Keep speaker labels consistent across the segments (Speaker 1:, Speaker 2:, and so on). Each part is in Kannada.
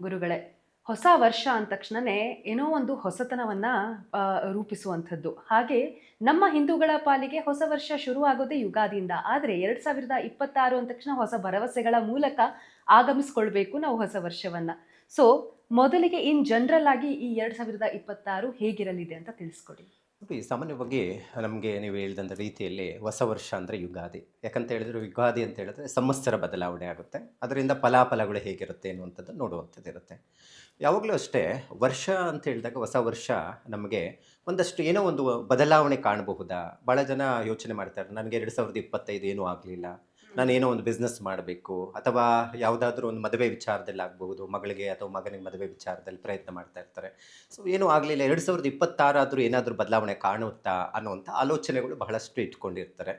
Speaker 1: ಗುರುಗಳೇ, ಹೊಸ ವರ್ಷ ಅಂದ ತಕ್ಷಣನೇ ಏನೋ ಒಂದು ಹೊಸತನವನ್ನು ರೂಪಿಸುವಂಥದ್ದು. ಹಾಗೆ ನಮ್ಮ ಹಿಂದೂಗಳ ಪಾಲಿಗೆ ಹೊಸ ವರ್ಷ ಶುರುವಾಗೋದೇ ಯುಗಾದಿಯಿಂದ. ಆದರೆ ಎರಡು ಸಾವಿರದ ಇಪ್ಪತ್ತಾರು ಅಂದ ತಕ್ಷಣ ಹೊಸ ಭರವಸೆಗಳ ಮೂಲಕ ಆಗಮಿಸ್ಕೊಳ್ಬೇಕು ನಾವು ಹೊಸ ವರ್ಷವನ್ನು. ಸೊ ಮೊದಲಿಗೆ ಇನ್ ಜನರಲ್ ಆಗಿ ಈ ಎರಡು ಸಾವಿರದ ಇಪ್ಪತ್ತಾರು ಹೇಗಿರಲಿದೆ ಅಂತ ತಿಳಿಸ್ಕೊಡಿ.
Speaker 2: ಸಾಮಾನ್ಯವಾಗಿ ನಮಗೆ ನೀವು ಹೇಳಿದಂಥ ರೀತಿಯಲ್ಲಿ ಹೊಸ ವರ್ಷ ಅಂದರೆ ಯುಗಾದಿ. ಯಾಕಂತ ಹೇಳಿದ್ರೆ ಯುಗಾದಿ ಅಂತ ಹೇಳಿದ್ರೆ ಸಂವತ್ಸರ ಬದಲಾವಣೆ ಆಗುತ್ತೆ. ಅದರಿಂದ ಫಲಾಫಲಗಳು ಹೇಗಿರುತ್ತೆ ಅನ್ನುವಂಥದ್ದು ನೋಡುವಂಥದ್ದು ಇರುತ್ತೆ. ಯಾವಾಗಲೂ ಅಷ್ಟೇ ವರ್ಷ ಅಂತ ಹೇಳಿದಾಗ ಹೊಸ ವರ್ಷ ನಮಗೆ ಒಂದಷ್ಟು ಏನೋ ಒಂದು ಬದಲಾವಣೆ ಕಾಣಬಹುದಾ? ಭಾಳ ಜನ ಯೋಚನೆ ಮಾಡ್ತಾರೆ, ನನಗೆ ಎರಡು ಸಾವಿರದ ಇಪ್ಪತ್ತೈದು ಏನೂ ಆಗಲಿಲ್ಲ. ನಾನು ಏನೋ ಒಂದು ಬಿಸ್ನೆಸ್ ಮಾಡಬೇಕು ಅಥವಾ ಯಾವುದಾದ್ರೂ ಒಂದು ಮದುವೆ ವಿಚಾರದಲ್ಲಿ ಆಗಬಹುದು, ಮಗಳಿಗೆ ಅಥವಾ ಮಗನಿಗೆ ಮದುವೆ ವಿಚಾರದಲ್ಲಿ ಪ್ರಯತ್ನ ಮಾಡ್ತಾ ಇರ್ತಾರೆ. ಸೊ ಏನೂ ಆಗಲಿಲ್ಲ, ಎರಡು ಸಾವಿರದ ಇಪ್ಪತ್ತಾರಾದರೂ ಏನಾದರೂ ಬದಲಾವಣೆ ಕಾಣುತ್ತಾ ಅನ್ನುವಂಥ ಆಲೋಚನೆಗಳು ಬಹಳಷ್ಟು ಇಟ್ಕೊಂಡಿರ್ತಾರೆ.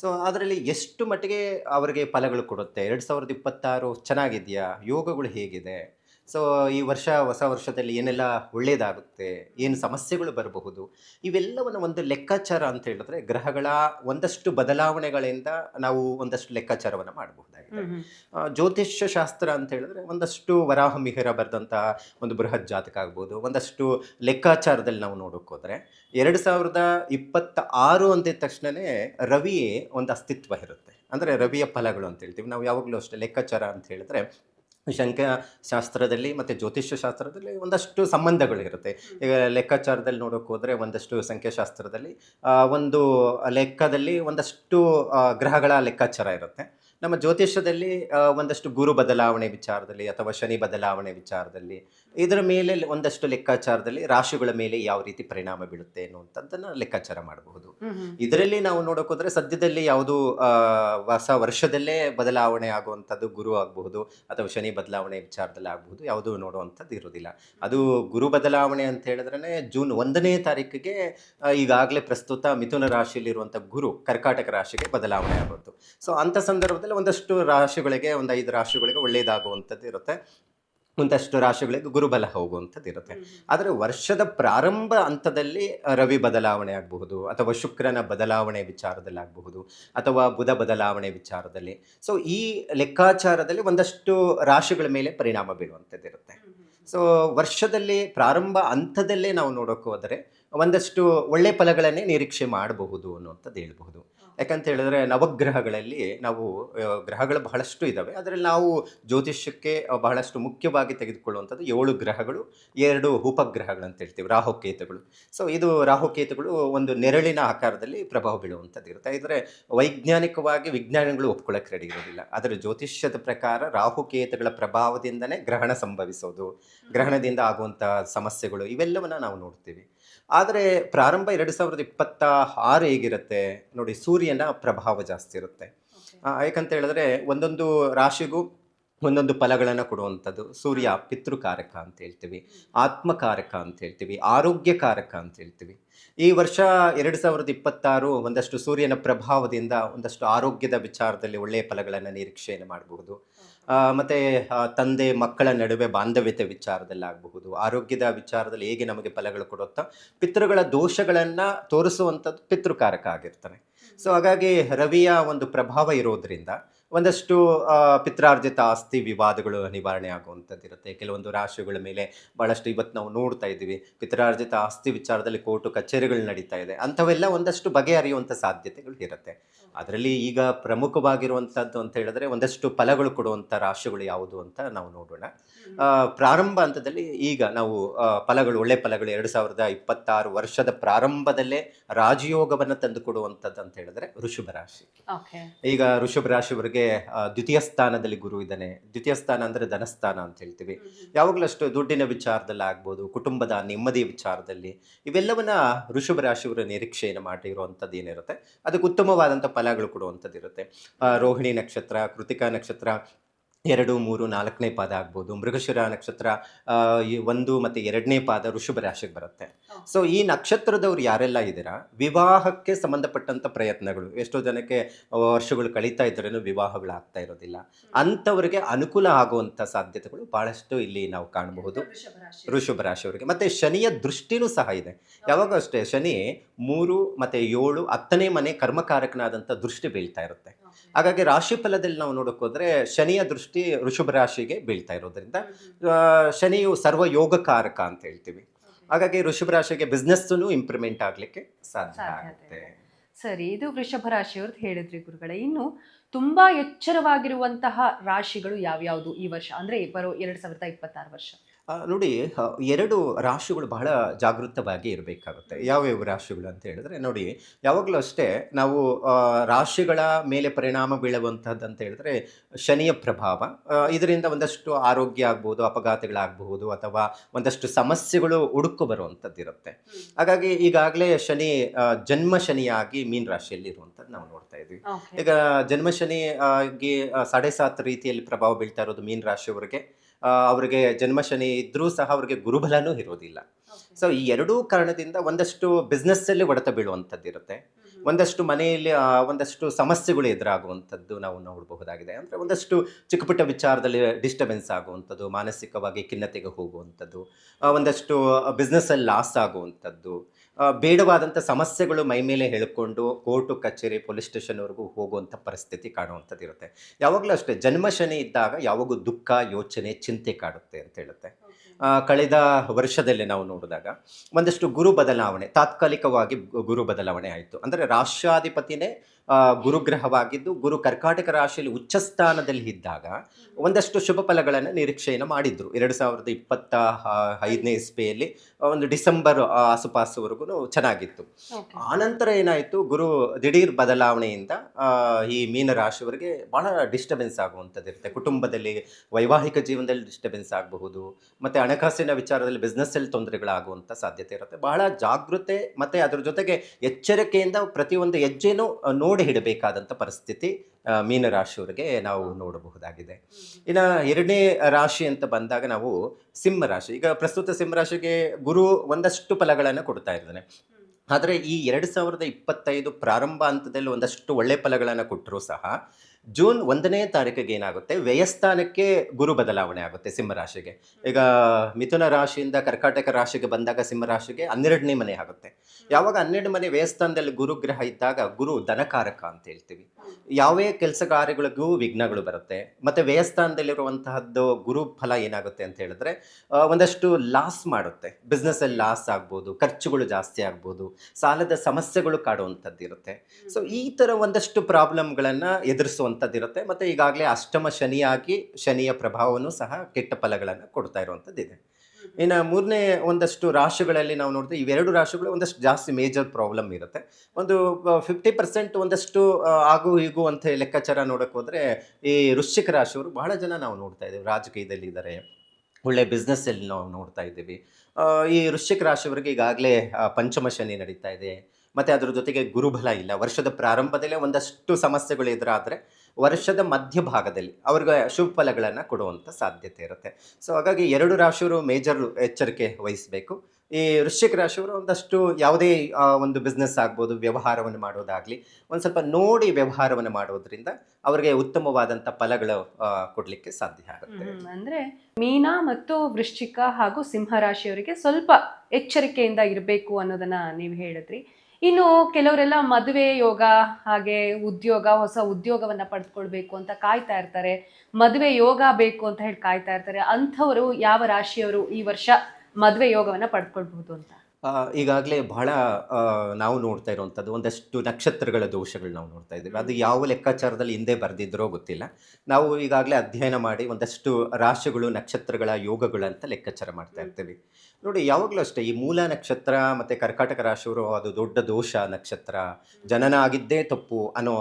Speaker 2: ಸೊ ಅದರಲ್ಲಿ ಎಷ್ಟು ಮಟ್ಟಿಗೆ ಅವರಿಗೆ ಫಲಗಳು ಕೊಡುತ್ತೆ? ಎರಡು ಸಾವಿರದ ಇಪ್ಪತ್ತಾರು ಚೆನ್ನಾಗಿದೆಯಾ? ಯೋಗಗಳು ಹೇಗಿದೆ? ಸೊ ಈ ವರ್ಷ ಹೊಸ ವರ್ಷದಲ್ಲಿ ಏನೆಲ್ಲ ಒಳ್ಳೆಯದಾಗುತ್ತೆ ಏನು ಸಮಸ್ಯೆಗಳು ಬರಬಹುದು ಇವೆಲ್ಲವನ್ನು ಒಂದು ಲೆಕ್ಕಾಚಾರ ಅಂತ ಹೇಳಿದ್ರೆ ಗ್ರಹಗಳ ಒಂದಷ್ಟು ಬದಲಾವಣೆಗಳಿಂದ ನಾವು ಒಂದಷ್ಟು ಲೆಕ್ಕಾಚಾರವನ್ನು ಮಾಡಬಹುದಾಗಿದೆ. ಜ್ಯೋತಿಷ್ಯ ಶಾಸ್ತ್ರ ಅಂತ ಹೇಳಿದ್ರೆ ಒಂದಷ್ಟು ವರಾಹ ಮಿಹಿರ ಬರೆದಂತಹ ಒಂದು ಬೃಹತ್ ಜಾತಕ ಆಗ್ಬೋದು ಒಂದಷ್ಟು ಲೆಕ್ಕಾಚಾರದಲ್ಲಿ ನಾವು ನೋಡೋಕೆ ಹೋದರೆ ಎರಡು ಸಾವಿರದ ಇಪ್ಪತ್ತ ಆರು ಅಂದಿದ ತಕ್ಷಣವೇ ರವಿಯೇ ಒಂದು ಅಸ್ತಿತ್ವ ಇರುತ್ತೆ. ಅಂದರೆ ರವಿಯ ಫಲಗಳು ಅಂತ ಹೇಳ್ತೀವಿ. ನಾವು ಯಾವಾಗಲೂ ಅಷ್ಟೇ ಲೆಕ್ಕಾಚಾರ ಅಂತ ಹೇಳಿದ್ರೆ ಸಂಖ್ಯಾಶಾಸ್ತ್ರದಲ್ಲಿ ಮತ್ತು ಜ್ಯೋತಿಷ್ಯ ಶಾಸ್ತ್ರದಲ್ಲಿ ಒಂದಷ್ಟು ಸಂಬಂಧಗಳಿರುತ್ತೆ. ಈಗ ಲೆಕ್ಕಾಚಾರದಲ್ಲಿ ನೋಡೋಕೆ ಹೋದರೆ ಒಂದಷ್ಟು ಸಂಖ್ಯಾಶಾಸ್ತ್ರದಲ್ಲಿ ಒಂದು ಲೆಕ್ಕದಲ್ಲಿ ಒಂದಷ್ಟು ಗ್ರಹಗಳ ಲೆಕ್ಕಾಚಾರ ಇರುತ್ತೆ. ನಮ್ಮ ಜ್ಯೋತಿಷ್ಯದಲ್ಲಿ ಒಂದಷ್ಟು ಗುರು ಬದಲಾವಣೆ ವಿಚಾರದಲ್ಲಿ ಅಥವಾ ಶನಿ ಬದಲಾವಣೆ ವಿಚಾರದಲ್ಲಿ ಇದರ ಮೇಲೆ ಒಂದಷ್ಟು ಲೆಕ್ಕಾಚಾರದಲ್ಲಿ ರಾಶಿಗಳ ಮೇಲೆ ಯಾವ ರೀತಿ ಪರಿಣಾಮ ಬೀಳುತ್ತೆ ಅನ್ನುವಂಥದ್ದನ್ನ ಲೆಕ್ಕಾಚಾರ ಮಾಡಬಹುದು. ಇದರಲ್ಲಿ ನಾವು ನೋಡೋಕೋದ್ರೆ ಸದ್ಯದಲ್ಲಿ ಯಾವುದು ಆ, ಹೊಸ ವರ್ಷದಲ್ಲೇ ಬದಲಾವಣೆ ಆಗುವಂಥದ್ದು ಗುರು ಆಗಬಹುದು ಅಥವಾ ಶನಿ ಬದಲಾವಣೆ ವಿಚಾರದಲ್ಲಿ ಆಗಬಹುದು ಯಾವುದು ನೋಡುವಂಥದ್ದು ಇರೋದಿಲ್ಲ ಅದು ಗುರು ಬದಲಾವಣೆ ಅಂತ ಹೇಳಿದ್ರೆ ಜೂನ್ ಒಂದನೇ ತಾರೀಕಿಗೆ ಈಗಾಗಲೇ ಪ್ರಸ್ತುತ ಮಿಥುನ ರಾಶಿಯಲ್ಲಿರುವಂಥ ಗುರು ಕರ್ಕಾಟಕ ರಾಶಿಗೆ ಬದಲಾವಣೆ ಆಗೋದು ಸೊ ಅಂಥ ಸಂದರ್ಭದಲ್ಲಿ ಒಂದಷ್ಟು ರಾಶಿಗಳಿಗೆ ಒಂದು ಐದು ರಾಶಿಗಳಿಗೆ ಒಳ್ಳೆಯದಾಗುವಂಥದ್ದು ಇರುತ್ತೆ. ಒಂದಷ್ಟು ರಾಶಿಗಳಿಗೆ ಗುರುಬಲ ಹೋಗುವಂಥದ್ದು ಇರುತ್ತೆ ಆದರೆ ವರ್ಷದ ಪ್ರಾರಂಭ ಹಂತದಲ್ಲಿ ರವಿ ಬದಲಾವಣೆ ಆಗಬಹುದು ಅಥವಾ ಶುಕ್ರನ ಬದಲಾವಣೆ ವಿಚಾರದಲ್ಲಿ ಆಗಬಹುದು ಅಥವಾ ಬುಧ ಬದಲಾವಣೆ ವಿಚಾರದಲ್ಲಿ. ಸೊ ಈ ಲೆಕ್ಕಾಚಾರದಲ್ಲಿ ಒಂದಷ್ಟು ರಾಶಿಗಳ ಮೇಲೆ ಪರಿಣಾಮ ಬೀಳುವಂಥದ್ದು ಇರುತ್ತೆ ಸೊ ವರ್ಷದಲ್ಲಿ ಪ್ರಾರಂಭ ಹಂತದಲ್ಲೇ ನಾವು ನೋಡೋಕೆ ಹೋದರೆ ಒಂದಷ್ಟು ಒಳ್ಳೆ ಫಲಗಳನ್ನೇ ನಿರೀಕ್ಷೆ ಮಾಡಬಹುದು ಅನ್ನುವಂಥದ್ದು ಹೇಳ್ಬಹುದು. ಯಾಕಂತ ಹೇಳಿದ್ರೆ ನವಗ್ರಹಗಳಲ್ಲಿ ನಾವು ಗ್ರಹಗಳು ಬಹಳಷ್ಟು ಇದ್ದಾವೆ ಅದರಲ್ಲಿ ನಾವು ಜ್ಯೋತಿಷ್ಯಕ್ಕೆ ಬಹಳಷ್ಟು ಮುಖ್ಯವಾಗಿ ತೆಗೆದುಕೊಳ್ಳುವಂಥದ್ದು ಏಳು ಗ್ರಹಗಳು, ಎರಡು ಉಪಗ್ರಹಗಳು ಅಂತ ಹೇಳ್ತೀವಿ, ರಾಹುಕೇತುಗಳು. ಸೊ ಇದು ರಾಹುಕೇತುಗಳು ಒಂದು ನೆರಳಿನ ಆಕಾರದಲ್ಲಿ ಪ್ರಭಾವ ಬೀಳುವಂಥದ್ದು ಇರುತ್ತೆ. ಇದ್ರೆ ವೈಜ್ಞಾನಿಕವಾಗಿ ವಿಜ್ಞಾನಿಗಳು ಒಪ್ಕೊಳ್ಳೋಕೆ ರೆಡಿ ಇರೋದಿಲ್ಲ. ಆದರೆ ಜ್ಯೋತಿಷ್ಯದ ಪ್ರಕಾರ ರಾಹುಕೇತುಗಳ ಪ್ರಭಾವದಿಂದನೇ ಗ್ರಹಣ ಸಂಭವಿಸೋದು, ಗ್ರಹಣದಿಂದ ಆಗುವಂಥ ಸಮಸ್ಯೆಗಳು ಇವೆಲ್ಲವನ್ನ ನಾವು ನೋಡ್ತೀವಿ. ಆದರೆ ಪ್ರಾರಂಭ ಎರಡು ಸಾವಿರದ ಇಪ್ಪತ್ತ ಆರು ಹೇಗಿರುತ್ತೆ? ನೋಡಿ ಸೂರ್ಯನ ಪ್ರಭಾವ ಜಾಸ್ತಿ ಇರುತ್ತೆ. ಯಾಕಂತ ಹೇಳಿದ್ರೆ ಒಂದೊಂದು ರಾಶಿಗೂ ಒಂದೊಂದು ಫಲಗಳನ್ನು ಕೊಡುವಂಥದ್ದು. ಸೂರ್ಯ ಪಿತೃಕಾರಕ ಅಂತ ಹೇಳ್ತೀವಿ ಆತ್ಮಕಾರಕ ಅಂತ ಹೇಳ್ತೀವಿ ಆರೋಗ್ಯಕಾರಕ ಅಂತ ಹೇಳ್ತೀವಿ. ಈ ವರ್ಷ ಎರಡು ಸಾವಿರದ ಇಪ್ಪತ್ತಾರು ಒಂದಷ್ಟು ಸೂರ್ಯನ ಪ್ರಭಾವದಿಂದ ಒಂದಷ್ಟು ಆರೋಗ್ಯದ ವಿಚಾರದಲ್ಲಿ ಒಳ್ಳೆಯ ಫಲಗಳನ್ನು ನಿರೀಕ್ಷೆಯನ್ನು ಮಾಡಬಹುದು. ಮತ್ತೆ ತಂದೆ ಮಕ್ಕಳ ನಡುವೆ ಬಾಂಧವ್ಯತೆ ವಿಚಾರದಲ್ಲಿ ಆಗಬಹುದು, ಆರೋಗ್ಯದ ವಿಚಾರದಲ್ಲಿ ಹೇಗೆ ನಮಗೆ ಫಲಗಳು ಕೊಡುತ್ತಾ, ಪಿತೃಗಳ ದೋಷಗಳನ್ನು ತೋರಿಸುವಂಥದ್ದು ಪಿತೃಕಾರಕ ಆಗಿರ್ತಾನೆ ಸೊ ಹಾಗಾಗಿ ರವಿಯ ಒಂದು ಪ್ರಭಾವ ಇರೋದ್ರಿಂದ ಒಂದಷ್ಟು ಪಿತ್ರಾರ್ಜಿತ ಆಸ್ತಿ ವಿವಾದಗಳು ನಿವಾರಣೆ ಆಗುವಂಥದ್ದು ಇರುತ್ತೆ ಕೆಲವೊಂದು ರಾಶಿಗಳ ಮೇಲೆ ಭಾಳಷ್ಟು ಇವತ್ತು ನಾವು ನೋಡ್ತಾ ಇದ್ದೀವಿ. ಪಿತ್ರಾರ್ಜಿತ ಆಸ್ತಿ ವಿಚಾರದಲ್ಲಿ ಕೋರ್ಟು ಕಚೇರಿಗಳು ನಡೀತಾ ಇದೆ. ಅಂಥವೆಲ್ಲ ಒಂದಷ್ಟು ಬಗೆಹರಿಯುವಂಥ ಸಾಧ್ಯತೆಗಳು ಇರುತ್ತೆ. ಅದರಲ್ಲಿ ಈಗ ಪ್ರಮುಖವಾಗಿರುವಂಥದ್ದು ಅಂತ ಹೇಳಿದ್ರೆ ಒಂದಷ್ಟು ಫಲಗಳು ಕೊಡುವಂಥ ರಾಶಿಗಳು ಯಾವುದು ಅಂತ ನಾವು ನೋಡೋಣ. ಪ್ರಾರಂಭ ಹಂತದಲ್ಲಿ ಈಗ ನಾವು ಫಲಗಳು ಒಳ್ಳೆ ಫಲಗಳು ಎರಡು ಸಾವಿರದ ಇಪ್ಪತ್ತಾರು ವರ್ಷದ ಪ್ರಾರಂಭದಲ್ಲೇ ರಾಜಯೋಗವನ್ನು ತಂದು ಕೊಡುವಂಥದ್ದು ಅಂತ ಹೇಳಿದ್ರೆ ಋಷಭ ರಾಶಿ. ಈಗ ಋಷಭ ರಾಶಿಯವರಿಗೆ ಆ, ದ್ವಿತೀಯ ಸ್ಥಾನದಲ್ಲಿ ಗುರು ಇದ್ದಾನೆ. ದ್ವಿತೀಯ ಸ್ಥಾನ ಅಂದರೆ ಧನಸ್ಥಾನ ಅಂತ ಹೇಳ್ತೀವಿ. ಯಾವಾಗಲಷ್ಟು ದುಡ್ಡಿನ ವಿಚಾರದಲ್ಲಿ ಆಗ್ಬೋದು ಕುಟುಂಬದ ನೆಮ್ಮದಿ ವಿಚಾರದಲ್ಲಿ ಇವೆಲ್ಲವನ್ನ ಋಷಭ ರಾಶಿಯವರ ನಿರೀಕ್ಷೆಯನ್ನು ಮಾಡಿರುವಂಥದ್ದು ಏನಿರುತ್ತೆ. ಅದಕ್ಕೆ ಉತ್ತಮವಾದಂಥ ಫಲಗಳು ಕೊಡುವಂಥದ್ದು ಇರುತ್ತೆ. ರೋಹಿಣಿ ನಕ್ಷತ್ರ ಕೃತಿಕಾ ನಕ್ಷತ್ರ ಎರಡು ಮೂರು ನಾಲ್ಕನೇ ಪಾದ ಆಗ್ಬೋದು. ಮೃಗಶಿರ ನಕ್ಷತ್ರ ಒಂದು ಮತ್ತು ಎರಡನೇ ಪಾದ ಋಷಭ ರಾಶಿಗೆ ಬರುತ್ತೆ. ಸೊ ಈ ನಕ್ಷತ್ರದವ್ರು ಯಾರೆಲ್ಲ ಇದ್ದೀರಾ? ವಿವಾಹಕ್ಕೆ ಸಂಬಂಧಪಟ್ಟಂಥ ಪ್ರಯತ್ನಗಳು. ಎಷ್ಟೋ ಜನಕ್ಕೆ ವರ್ಷಗಳು ಕಳೀತಾ ಇದ್ರೂ ವಿವಾಹಗಳು ಆಗ್ತಾ ಇರೋದಿಲ್ಲ ಅಂಥವ್ರಿಗೆ ಅನುಕೂಲ ಆಗುವಂಥ ಸಾಧ್ಯತೆಗಳು ಭಾಳಷ್ಟು ಇಲ್ಲಿ ನಾವು ಕಾಣಬಹುದು. ಋಷಭ ರಾಶಿಯವರಿಗೆ. ಮತ್ತು ಶನಿಯ ದೃಷ್ಟಿನೂ ಸಹ ಇದೆ. ಯಾವಾಗ ಅಷ್ಟೇ ಶನಿ ಮೂರು ಮತ್ತು ಏಳು ಹತ್ತನೇ ಮನೆ ಕರ್ಮಕಾರಕನಾದಂಥ ದೃಷ್ಟಿ ಬೀಳ್ತಾ ಇರುತ್ತೆ. ಹಾಗಾಗಿ ರಾಶಿ ಫಲದಲ್ಲಿ ನಾವು ನೋಡಕ್ ಹೋದ್ರೆ ಶನಿಯ ದೃಷ್ಟಿ ಋಷಭ ರಾಶಿಗೆ ಬೀಳ್ತಾ ಇರೋದ್ರಿಂದ ಶನಿಯು ಸರ್ವ ಯೋಗಕಾರಕ ಅಂತ ಹೇಳ್ತೀವಿ. ಹಾಗಾಗಿ ಋಷಭ ರಾಶಿಗೆ ಬಿಸ್ನೆಸ್ ಇಂಪ್ರೂವ್ಮೆಂಟ್ ಆಗ್ಲಿಕ್ಕೆ ಸಾಧ್ಯ ಆಗುತ್ತೆ.
Speaker 1: ಸರಿ ಇದು ವೃಷಭ ರಾಶಿಯವ್ರದ್ದು ಹೇಳಿದ್ರಿ ಗುರುಗಳೇ. ಇನ್ನು ತುಂಬಾ ಎಚ್ಚರವಾಗಿರುವಂತಹ ರಾಶಿಗಳು ಯಾವ್ಯಾವುದು ಈ ವರ್ಷ? ಅಂದ್ರೆ ಬರೋ ಎರಡ್ ಸಾವಿರದ ಇಪ್ಪತ್ತಾರು ವರ್ಷ.
Speaker 2: ನೋಡಿ ಎರಡು ರಾಶಿಗಳು ಬಹಳ ಜಾಗೃತವಾಗಿ ಇರಬೇಕಾಗುತ್ತೆ. ಯಾವ್ಯಾವ ರಾಶಿಗಳು ಅಂತ ಹೇಳಿದ್ರೆ ನೋಡಿ ಯಾವಾಗಲೂ ಅಷ್ಟೇ ನಾವು ರಾಶಿಗಳ ಮೇಲೆ ಪರಿಣಾಮ ಬೀಳುವಂಥದ್ದು ಅಂತ ಹೇಳಿದ್ರೆ ಶನಿಯ ಪ್ರಭಾವ ಇದರಿಂದ ಒಂದಷ್ಟು ಆರೋಗ್ಯ ಆಗ್ಬೋದು ಅಪಘಾತಗಳಾಗಬಹುದು ಅಥವಾ ಒಂದಷ್ಟು ಸಮಸ್ಯೆಗಳು ಹುಡುಕು ಬರುವಂಥದ್ದು ಇರುತ್ತೆ. ಹಾಗಾಗಿ ಈಗಾಗಲೇ ಶನಿ ಜನ್ಮ ಶನಿಯಾಗಿ ಮೀನ್ ರಾಶಿಯಲ್ಲಿ ಇರುವಂಥದ್ದು ನಾವು ನೋಡ್ತಾ ಇದ್ವಿ ಈಗ ಜನ್ಮ ಶನಿ ಆಗಿ ಸಾಡೆ ಸಾತ್ ರೀತಿಯಲ್ಲಿ ಪ್ರಭಾವ ಬೀಳ್ತಾ ಇರೋದು ಮೀನ್ ರಾಶಿಯವರಿಗೆ. ಅವರಿಗೆ ಜನ್ಮ ಶನಿ ಇದ್ರೂ ಸಹ ಅವರಿಗೆ ಗುರುಬಲನೂ ಇರೋದಿಲ್ಲ. ಸೊ ಈ ಎರಡೂ ಕಾರಣದಿಂದ ಒಂದಷ್ಟು ಅಲ್ಲಿ ಹೊಡೆತ ಬೀಳುವಂಥದ್ದು ಇರುತ್ತೆ. ಒಂದಷ್ಟು ಮನೆಯಲ್ಲಿ ಆ, ಒಂದಷ್ಟು ಸಮಸ್ಯೆಗಳು ಎದುರಾಗುವಂಥದ್ದು ನಾವು ನೋಡಬಹುದಾಗಿದೆ. ಅಂದರೆ ಒಂದಷ್ಟು ಚಿಕ್ಕಪುಟ್ಟ ವಿಚಾರದಲ್ಲಿ ಡಿಸ್ಟರ್ಬೆನ್ಸ್ ಆಗುವಂಥದ್ದು ಮಾನಸಿಕವಾಗಿ ಖಿನ್ನತೆಗೆ ಹೋಗುವಂಥದ್ದು ಆ, ಒಂದಷ್ಟು ಬಿಸ್ನೆಸ್ಸಲ್ಲಿ ಲಾಸ್ ಆಗುವಂಥದ್ದು ಆ, ಬೇಡವಾದಂಥ ಸಮಸ್ಯೆಗಳು ಮೈ ಮೇಲೆ ಹೇಳಿಕೊಂಡು ಕೋರ್ಟು ಕಚೇರಿ ಪೊಲೀಸ್ ಸ್ಟೇಷನ್ವರೆಗೂ ಹೋಗುವಂಥ ಪರಿಸ್ಥಿತಿ ಕಾಣುವಂಥದ್ದು ಇರುತ್ತೆ. ಯಾವಾಗಲೂ ಅಷ್ಟೇ ಜನ್ಮ ಶನಿ ಇದ್ದಾಗ ಯಾವಾಗೂ ದುಃಖ ಯೋಚನೆ ಚಿಂತೆ ಕಾಡುತ್ತೆ ಅಂತ ಹೇಳುತ್ತೆ. ಕಳೆದ ವರ್ಷದಲ್ಲಿ ನಾವು ನೋಡಿದಾಗ ಒಂದಷ್ಟು ಗುರು ಬದಲಾವಣೆ ತಾತ್ಕಾಲಿಕವಾಗಿ ಗುರು ಬದಲಾವಣೆ ಆಯಿತು. ಅಂದರೆ ರಾಷ್ಟ್ರಾಧಿಪತಿನೇ ಗುರುಗ್ರಹವಾಗಿದ್ದು ಗುರು ಕರ್ಕಾಟಕ ರಾಶಿಯಲ್ಲಿ ಉಚ್ಚ ಸ್ಥಾನದಲ್ಲಿ ಇದ್ದಾಗ ಒಂದಷ್ಟು ಶುಭ ಫಲಗಳನ್ನು ನಿರೀಕ್ಷೆಯನ್ನು ಮಾಡಿದ್ರು. ಎರಡು ಸಾವಿರದ ಇಪ್ಪತ್ತ ಐದನೇ ಇಸ್ಪೆಯಲ್ಲಿ ಒಂದು ಡಿಸೆಂಬರ್ ಆಸುಪಾಸುವರೆಗೂ ಚೆನ್ನಾಗಿತ್ತು. ಆನಂತರ ಏನಾಯಿತು? ಗುರು ದಿಢೀರ್ ಬದಲಾವಣೆಯಿಂದ ಈ ಮೀನ ರಾಶಿಯವರಿಗೆ ಬಹಳ ಡಿಸ್ಟರ್ಬೆನ್ಸ್ ಆಗುವಂಥದ್ದು ಇರುತ್ತೆ. ಕುಟುಂಬದಲ್ಲಿ ವೈವಾಹಿಕ ಜೀವನದಲ್ಲಿ ಡಿಸ್ಟರ್ಬೆನ್ಸ್ ಆಗಬಹುದು ಮತ್ತು ಹಣಕಾಸಿನ ವಿಚಾರದಲ್ಲಿ ಬಿಸ್ನೆಸ್ಸಲ್ಲಿ ತೊಂದರೆಗಳಾಗುವಂಥ ಸಾಧ್ಯತೆ ಇರುತ್ತೆ. ಬಹಳ ಜಾಗೃತೆ ಮತ್ತು ಅದರ ಜೊತೆಗೆ ಎಚ್ಚರಿಕೆಯಿಂದ ಪ್ರತಿಯೊಂದು ಹೆಜ್ಜೆನೂ ಆ, ನೋಡಿ ಹಿಡಬೇಕಾದಂಥ ಪರಿಸ್ಥಿತಿ ಮೀನರಾಶಿಯವರಿಗೆ ಮೀನ ರಾಶಿಯವರಿಗೆ ನಾವು ನೋಡಬಹುದಾಗಿದೆ. ಇನ್ನು ಎರಡನೇ ರಾಶಿ ಅಂತ ಬಂದಾಗ ನಾವು ಸಿಂಹ ರಾಶಿ. ಈಗ ಪ್ರಸ್ತುತ ಸಿಂಹ ರಾಶಿಗೆ ಗುರು ಒಂದಷ್ಟು ಫಲಗಳನ್ನು ಕೊಡ್ತಾ ಇದ್ದಾನೆ. ಆದರೆ ಈ ಎರಡು ಸಾವಿರದ ಇಪ್ಪತ್ತೈದು ಪ್ರಾರಂಭ ಹಂತದಲ್ಲಿ ಒಂದಷ್ಟು ಒಳ್ಳೆ ಫಲಗಳನ್ನು ಕೊಟ್ಟರೂ ಸಹ ಜೂನ್ ಒಂದನೇ ತಾರೀಕಿಗೆ ಏನಾಗುತ್ತೆ? ವ್ಯಯಸ್ಥಾನಕ್ಕೆ ಗುರು ಬದಲಾವಣೆ ಆಗುತ್ತೆ ಸಿಂಹರಾಶಿಗೆ ಈಗ ಮಿಥುನ ರಾಶಿಯಿಂದ ಕರ್ಕಾಟಕ ರಾಶಿಗೆ ಬಂದಾಗ ಸಿಂಹರಾಶಿಗೆ ಹನ್ನೆರಡನೇ ಮನೆ ಆಗುತ್ತೆ. ಯಾವಾಗ ಹನ್ನೆರಡು ಮನೆ ವ್ಯಯಸ್ಥಾನದಲ್ಲಿ ಗುರುಗ್ರಹ ಇದ್ದಾಗ ಗುರು ಧನಕಾರಕ ಅಂತ ಹೇಳ್ತೀವಿ. ಯಾವೇ ಕೆಲಸ ಕಾರ್ಯಗಳಿಗೂ ವಿಘ್ನಗಳು ಬರುತ್ತೆ. ಮತ್ತು ವ್ಯಯಸ್ಥಾನದಲ್ಲಿರುವಂತಹದ್ದು ಗುರು ಫಲ ಏನಾಗುತ್ತೆ ಅಂತ ಹೇಳಿದ್ರೆ ಒಂದಷ್ಟು ಲಾಸ್ ಮಾಡುತ್ತೆ. ಬಿಸ್ನೆಸ್ಸಲ್ಲಿ ಲಾಸ್ ಆಗ್ಬೋದು, ಖರ್ಚುಗಳು ಜಾಸ್ತಿ ಆಗ್ಬೋದು, ಸಾಲದ ಸಮಸ್ಯೆಗಳು ಕಾಡುವಂಥದ್ದು ಇರುತ್ತೆ. ಸೊ ಈ ಥರ ಒಂದಷ್ಟು ಪ್ರಾಬ್ಲಮ್ಗಳನ್ನು ಎದುರಿಸುವಂಥದ್ದು ಇರುತ್ತೆ ಮತ್ತು ಈಗಾಗಲೇ ಅಷ್ಟಮ ಶನಿಯಾಗಿ ಶನಿಯ ಪ್ರಭಾವವನ್ನು ಸಹ ಕೆಟ್ಟ ಫಲಗಳನ್ನು ಕೊಡ್ತಾ ಇರುವಂಥದ್ದು ಇದೆ ಇನ್ನು ಮೂರನೇ ಒಂದಷ್ಟು ರಾಶಿಗಳಲ್ಲಿ ನಾವು ನೋಡ್ತೀವಿ ಇವೆರಡು ರಾಶಿಗಳು ಒಂದಷ್ಟು ಜಾಸ್ತಿ ಮೇಜರ್ ಪ್ರಾಬ್ಲಮ್ ಇರುತ್ತೆ. ಒಂದು ಫಿಫ್ಟಿ ಪರ್ಸೆಂಟ್ ಒಂದಷ್ಟು ಆಗು ಹೀಗು ಅಂತ ಲೆಕ್ಕಾಚಾರ ನೋಡೋಕೆ ಹೋದರೆ ಈ ವೃಶ್ಚಿಕ ರಾಶಿಯವರು ಬಹಳ ಜನ ನಾವು ನೋಡ್ತಾ ಇದ್ದೀವಿ ರಾಜಕೀಯದಲ್ಲಿ ಇದ್ದಾರೆ ಒಳ್ಳೆ ಬಿಸ್ನೆಸ್ಸಲ್ಲಿ ನಾವು ನೋಡ್ತಾ ಇದ್ದೀವಿ. ಈ ವೃಶ್ಚಿಕ ರಾಶಿಯವರಿಗೆ ಈಗಾಗಲೇ ಪಂಚಮ ಶನಿ ನಡೀತಾ ಇದೆ. ಮತ್ತು ಅದ್ರ ಜೊತೆಗೆ ಗುರುಬಲ ಇಲ್ಲ. ವರ್ಷದ ಪ್ರಾರಂಭದಲ್ಲೇ ಒಂದಷ್ಟು ಸಮಸ್ಯೆಗಳು ಎದುರಾದರೆ ವರ್ಷದ ಮಧ್ಯಭಾಗದಲ್ಲಿ ಅವ್ರಿಗೆ ಶುಭ ಫಲಗಳನ್ನು ಕೊಡುವಂಥ ಸಾಧ್ಯತೆ ಇರುತ್ತೆ. ಸೊ ಹಾಗಾಗಿ ಎರಡು ರಾಶಿಯವರು ಮೇಜರ್ ಎಚ್ಚರಿಕೆ ವಹಿಸಬೇಕು. ಈ ವೃಶ್ಚಿಕ ರಾಶಿಯವರು ಒಂದಷ್ಟು ಯಾವುದೇ ಒಂದು ಬಿಸ್ನೆಸ್ ಆಗ್ಬೋದು, ವ್ಯವಹಾರವನ್ನು ಮಾಡೋದಾಗಲಿ, ಒಂದು ಸ್ವಲ್ಪ ನೋಡಿ ವ್ಯವಹಾರವನ್ನು ಮಾಡೋದ್ರಿಂದ ಅವರಿಗೆ ಉತ್ತಮವಾದಂಥ ಫಲಗಳು ಕೊಡಲಿಕ್ಕೆ ಸಾಧ್ಯ ಆಗುತ್ತೆ.
Speaker 1: ಅಂದ್ರೆ ಮೀನ ಮತ್ತು ವೃಶ್ಚಿಕ ಹಾಗೂ ಸಿಂಹ ರಾಶಿಯವರಿಗೆ ಸ್ವಲ್ಪ ಎಚ್ಚರಿಕೆಯಿಂದ ಇರಬೇಕು ಅನ್ನೋದನ್ನ ನೀವು ಹೇಳಿದ್ರಿ. ಇನ್ನು ಕೆಲವರೆಲ್ಲ ಮದುವೆ ಯೋಗ, ಹಾಗೆ ಉದ್ಯೋಗ, ಹೊಸ ಉದ್ಯೋಗವನ್ನು ಪಡೆದುಕೊಳ್ಬೇಕು ಅಂತ ಕಾಯ್ತಾ ಇರ್ತಾರೆ. ಮದುವೆ ಯೋಗ ಬೇಕು ಅಂತ ಹೇಳಿ ಕಾಯ್ತಾ ಇರ್ತಾರೆ. ಅಂಥವರು ಯಾವ ರಾಶಿಯವರು ಈ ವರ್ಷ ಮದುವೆ ಯೋಗವನ್ನು ಪಡ್ಕೊಳ್ಬಹುದು ಅಂತ?
Speaker 2: ಈಗಾಗಲೇ ಬಹಳ ನಾವು ನೋಡ್ತಾ ಇರುವಂಥದ್ದು, ಒಂದಷ್ಟು ನಕ್ಷತ್ರಗಳ ದೋಷಗಳು ನಾವು ನೋಡ್ತಾ ಇದ್ದೀವಿ. ಅದು ಯಾವ ಲೆಕ್ಕಾಚಾರದಲ್ಲಿ ಹಿಂದೆ ಬರೆದಿದ್ರೋ ಗೊತ್ತಿಲ್ಲ. ನಾವು ಈಗಾಗಲೇ ಅಧ್ಯಯನ ಮಾಡಿ ಒಂದಷ್ಟು ರಾಶಿಗಳು, ನಕ್ಷತ್ರಗಳ ಯೋಗಗಳಂತ ಲೆಕ್ಕಾಚಾರ ಮಾಡ್ತಾ ಇರ್ತೀವಿ. ನೋಡಿ, ಯಾವಾಗಲೂ ಅಷ್ಟೇ, ಈ ಮೂಲ ನಕ್ಷತ್ರ ಮತ್ತು ಕರ್ಕಾಟಕ ರಾಶಿಯವರು ಅದು ದೊಡ್ಡ ದೋಷ ನಕ್ಷತ್ರ. ಜನನ ಆಗಿದ್ದೇ ತಪ್ಪು ಅನ್ನೋ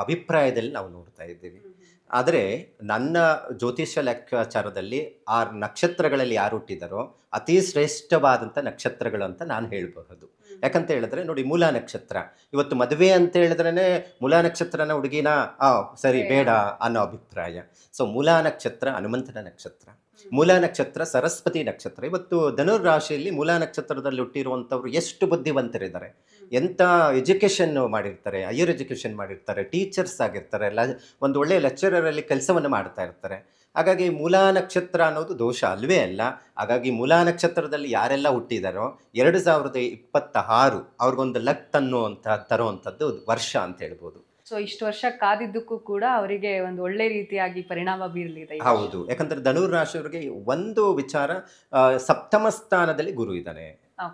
Speaker 2: ಅಭಿಪ್ರಾಯದಲ್ಲಿ ನಾವು ನೋಡ್ತಾ ಇದ್ದೀವಿ. ಆದರೆ, ನನ್ನ ಜ್ಯೋತಿಷ್ಯ ಲೆಕ್ಕಾಚಾರದಲ್ಲಿ ಆ ನಕ್ಷತ್ರಗಳಲ್ಲಿ ಯಾರು ಹುಟ್ಟಿದಾರೋ ಅತಿ ಶ್ರೇಷ್ಠವಾದಂಥ ನಕ್ಷತ್ರಗಳು ಅಂತ ನಾನು ಹೇಳಬಹುದು. ಯಾಕಂತ ಹೇಳಿದ್ರೆ ನೋಡಿ ಮೂಲ ನಕ್ಷತ್ರ. ಇವತ್ತು ಮದುವೆ ಅಂತ ಹೇಳಿದ್ರೇ ಮೂಲ ನಕ್ಷತ್ರನ ಹುಡುಗಿನ? ಆ ಸರಿ ಬೇಡ. ಅನ್ನೋ ಅಭಿಪ್ರಾಯ. ಸೊ ಮೂಲ ನಕ್ಷತ್ರ ಹನುಮಂತನ ನಕ್ಷತ್ರ. ಮೂಲ ನಕ್ಷತ್ರ ಸರಸ್ವತಿ ನಕ್ಷತ್ರ. ಇವತ್ತು ಧನುರ್ ರಾಶಿಯಲ್ಲಿ ಮೂಲ ನಕ್ಷತ್ರದಲ್ಲಿ ಹುಟ್ಟಿರುವಂಥವ್ರು ಎಷ್ಟು ಬುದ್ಧಿವಂತರಿದ್ದಾರೆ? ಎಂಥ ಎಜುಕೇಷನ್ ಮಾಡಿರ್ತಾರೆ ಹೈಯರ್ ಎಜುಕೇಷನ್ ಮಾಡಿರ್ತಾರೆ ಟೀಚರ್ಸ್ ಆಗಿರ್ತಾರೆ ಲ ಒಂದು ಒಳ್ಳೆಯ ಲೆಕ್ಚರರಲ್ಲಿ ಕೆಲಸವನ್ನು ಮಾಡ್ತಾ ಇರ್ತಾರೆ. ಹಾಗಾಗಿ ಮೂಲಾ ನಕ್ಷತ್ರ ಅನ್ನೋದು ದೋಷ ಅಲ್ವೇ ಅಲ್ಲ? ಹಾಗಾಗಿ ಮೂಲಾ ನಕ್ಷತ್ರದಲ್ಲಿ ಯಾರೆಲ್ಲ ಹುಟ್ಟಿದಾರೋ ಎರಡು ಸಾವಿರದ ಇಪ್ಪತ್ತ ಆರು ಅವ್ರಿಗೊಂದು ಲಕ್ ಅನ್ನುವಂಥ ತರುವಂಥದ್ದು ವರ್ಷ ಅಂತ ಹೇಳ್ಬೋದು.
Speaker 1: ಸೊ ಇಷ್ಟು ವರ್ಷ ಕಾದಿದ್ದಕ್ಕೂ ಕೂಡ ಅವರಿಗೆ ಒಂದು ಒಳ್ಳೆ ರೀತಿಯಾಗಿ ಪರಿಣಾಮ ಬೀರಲಿದೆ
Speaker 2: ಹೌದು. ಯಾಕಂದ್ರೆ ಧನುರ್ ರಾಶಿಯವರಿಗೆ ಒಂದು ವಿಚಾರ ಸಪ್ತಮ ಸ್ಥಾನದಲ್ಲಿ ಗುರು ಇದ್ದಾನೆ.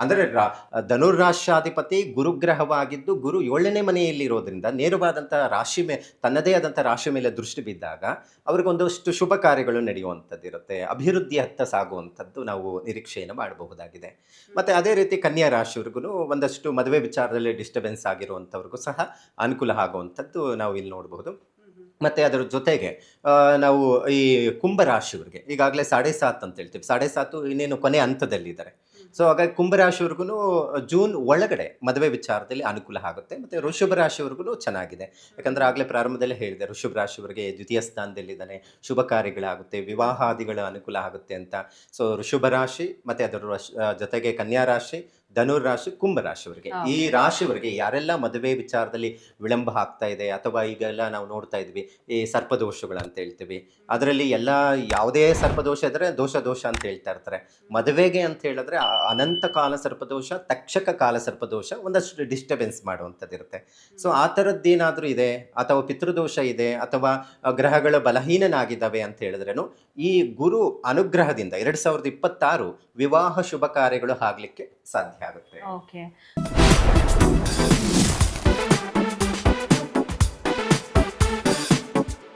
Speaker 2: ಅಂದ್ರೆ ರಾ- ಧನುರ್ ರಾಶ್ಯಾಧಿಪತಿ ಗುರುಗ್ರಹವಾಗಿದ್ದು ಗುರು ಏಳನೇ ಮನೆಯಲ್ಲಿ ಇರೋದ್ರಿಂದ ನೇರವಾದಂತಹ ರಾಶಿ ಮೇ ತನ್ನದೇ ಆದಂಥ ರಾಶಿ ಮೇಲೆ ದೃಷ್ಟಿ ಬಿದ್ದಾಗ ಅವ್ರಿಗೊಂದಷ್ಟು ಶುಭ ಕಾರ್ಯಗಳು ನಡೆಯುವಂಥದ್ದು ಇರುತ್ತೆ ಅಭಿವೃದ್ಧಿ ಹತ್ತ ಸಾಗುವಂಥದ್ದು ನಾವು ನಿರೀಕ್ಷೆಯನ್ನು ಮಾಡಬಹುದಾಗಿದೆ. ಮತ್ತೆ ಅದೇ ರೀತಿ ಕನ್ಯಾ ರಾಶಿಯವ್ರಿಗೂ ಒಂದಷ್ಟು ಮದುವೆ ವಿಚಾರದಲ್ಲಿ ಡಿಸ್ಟರ್ಬೆನ್ಸ್ ಆಗಿರುವಂಥವ್ರಿಗೂ ಸಹ ಅನುಕೂಲ ಆಗುವಂಥದ್ದು ನಾವು ಇಲ್ಲಿ ನೋಡಬಹುದು. ಮತ್ತೆ ಅದರ ಜೊತೆಗೆ ನಾವು ಈ ಕುಂಭರಾಶಿಯವರಿಗೆ ಈಗಾಗಲೇ ಸಾಡೆ ಸಾತ್ ಅಂತ ಹೇಳ್ತೀವಿ. ಸಾಡೆ ಸಾತು ಇನ್ನೇನು ಕೊನೆ ಹಂತದಲ್ಲಿದ್ದಾರೆ. ಸೊ ಹಾಗಾಗಿ ಕುಂಭರಾಶಿಯವ್ರಿಗೂ ಜೂನ್ ಒಳಗಡೆ ಮದುವೆ ವಿಚಾರದಲ್ಲಿ ಅನುಕೂಲ ಆಗುತ್ತೆ ಮತ್ತು ವೃಷಭ ರಾಶಿಯವ್ರಿಗೂ ಚೆನ್ನಾಗಿದೆ. ಯಾಕಂದರೆ ಆಗಲೇ ಪ್ರಾರಂಭದಲ್ಲೇ ಹೇಳಿದೆ, ವೃಷಭ ರಾಶಿಯವರಿಗೆ ದ್ವಿತೀಯ ಸ್ಥಾನದಲ್ಲಿದ್ದಾನೆ, ಶುಭ ಕಾರ್ಯಗಳಾಗುತ್ತೆ, ವಿವಾಹಾದಿಗಳ ಅನುಕೂಲ ಆಗುತ್ತೆ ಅಂತ. ಸೊ ವೃಷಭ ರಾಶಿ ಮತ್ತು ಅದರ ಜೊತೆಗೆ ಕನ್ಯಾ ರಾಶಿ ಧನುರ್ ರಾಶಿ ಕುಂಭ ರಾಶಿಯವರಿಗೆ
Speaker 1: ಹಾ.
Speaker 2: ಈ ರಾಶಿಯವರಿಗೆ ಯಾರೆಲ್ಲ ಮದುವೆ ವಿಚಾರದಲ್ಲಿ ವಿಳಂಬ ಆಗ್ತಾ ಇದೆ ಅಥವಾ ಈಗೆಲ್ಲ ನಾವು ನೋಡ್ತಾ ಇದ್ವಿ ಈ ಸರ್ಪದೋಷಗಳು ಅಂತ ಹೇಳ್ತೀವಿ. ಅದರಲ್ಲಿ ಎಲ್ಲ ಯಾವುದೇ ಸರ್ಪದೋಷ ಇದ್ರೆ ದೋಷ ದೋಷ ಅಂತ ಹೇಳ್ತಾ ಇರ್ತಾರೆ. ಮದುವೆಗೆ ಅಂತ ಹೇಳಿದ್ರೆ ಅನಂತ ಕಾಲ ಸರ್ಪದೋಷ ತಕ್ಷಕ ಕಾಲ ಸರ್ಪದೋಷ ಒಂದಷ್ಟು ಡಿಸ್ಟರ್ಬೆನ್ಸ್ ಮಾಡುವಂಥದ್ದು ಇರುತ್ತೆ. ಸೊ ಆ ಥರದ್ದೇನಾದರೂ ಇದೆ? ಅಥವಾ ಪಿತೃದೋಷ ಇದೆ? ಅಥವಾ ಗ್ರಹಗಳು ಬಲಹೀನನಾಗಿದ್ದಾವೆ ಅಂತ ಹೇಳಿದ್ರೇನು ಈ ಗುರು ಅನುಗ್ರಹದಿಂದ ಎರಡು ಸಾವಿರದ ಇಪ್ಪತ್ತಾರು ವಿವಾಹ ಶುಭ ಕಾರ್ಯಗಳು ಆಗ್ಲಿಕ್ಕೆ ಸಾಧ್ಯ ಆಗುತ್ತೆ.
Speaker 1: ಓಕೆ